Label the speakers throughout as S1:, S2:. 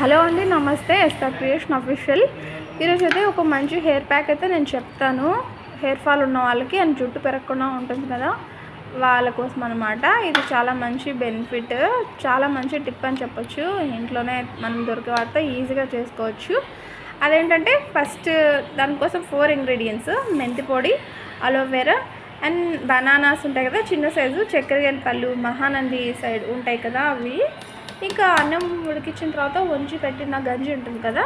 S1: Hello అండి నమస్తే. SR creation official. ఈరోజు అయితే ఒక మంచి హెయిర్ ప్యాక్ అయితే నేను చెప్తాను. హెయిర్ ఫాల్ ఉన్న వాళ్ళకి అండ్ జుట్టు పెరగకుండా ఉంటుంది కదా వాళ్ళ కోసం అనమాట ఇది చాలా మంచి బెనిఫిట్ చాలా మంచి టిప్ అని చెప్పొచ్చు. ఇంట్లోనే మనం దొరికే వాటితో ఈజీగా చేసుకోవచ్చు. అదేంటంటే ఫస్ట్ దానికోసం ఫోర్ ఇంగ్రీడియంట్స్. మెంతి పొడి అలోవెరా అండ్ బనానాస్ ఉంటాయి కదా చిన్న సైజు. చక్కెర పళ్ళు మహానంది సైడ్ ఉంటాయి కదా అవి. ఇంకా అన్నం ఉడికించిన తర్వాత వంచి పెట్టిన గంజి ఉంటుంది కదా?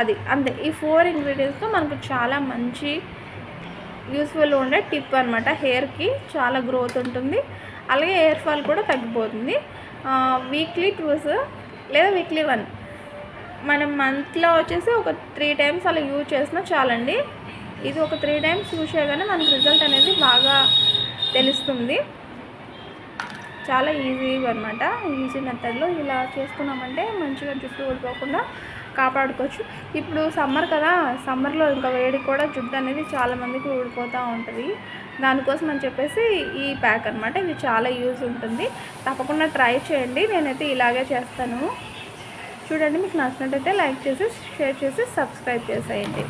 S1: అది అంతే. ఈ ఫోర్ ఇంగ్రీడియంట్స్తో మనకు చాలా మంచి యూస్ఫుల్ ఉండే టిప్ అనమాట హెయిర్కి చాలా గ్రోత్ ఉంటుంది. అలాగే హెయిర్ ఫాల్ కూడా తగ్గిపోతుంది. వీక్లీ టూస్ లేదా వీక్లీ వన్. మనం మంత్లో వచ్చేసి ఒక త్రీ టైమ్స్ అలా యూజ్ చేసినా చాలండి. ఇది ఒక త్రీ టైమ్స్ యూజ్ చేయగానే మనకు రిజల్ట్ అనేది బాగా తెలుస్తుంది. చాలా ఈజీ అనమాట ఈజీ మెథడ్లో ఇలా చేసుకున్నామంటే మంచిగా జుట్టు ఊడిపోకుండా కాపాడుకోవచ్చు. ఇప్పుడు సమ్మర్ కదా సమ్మర్లో ఇంకా వేడి కూడా జుట్టు అనేది చాలా మందికి ఊడిపోతూ ఉంటుంది. దానికోసం అని చెప్పేసి ఈ ప్యాక్ అనమాట ఇది చాలా యూజ్ ఉంటుంది. తప్పకుండా ట్రై చేయండి. నేనైతే ఇలాగే చేస్తాను. చూడండి మీకు నచ్చినట్టయితే లైక్ చేసి షేర్ చేసి సబ్స్క్రైబ్ చేసేయండి.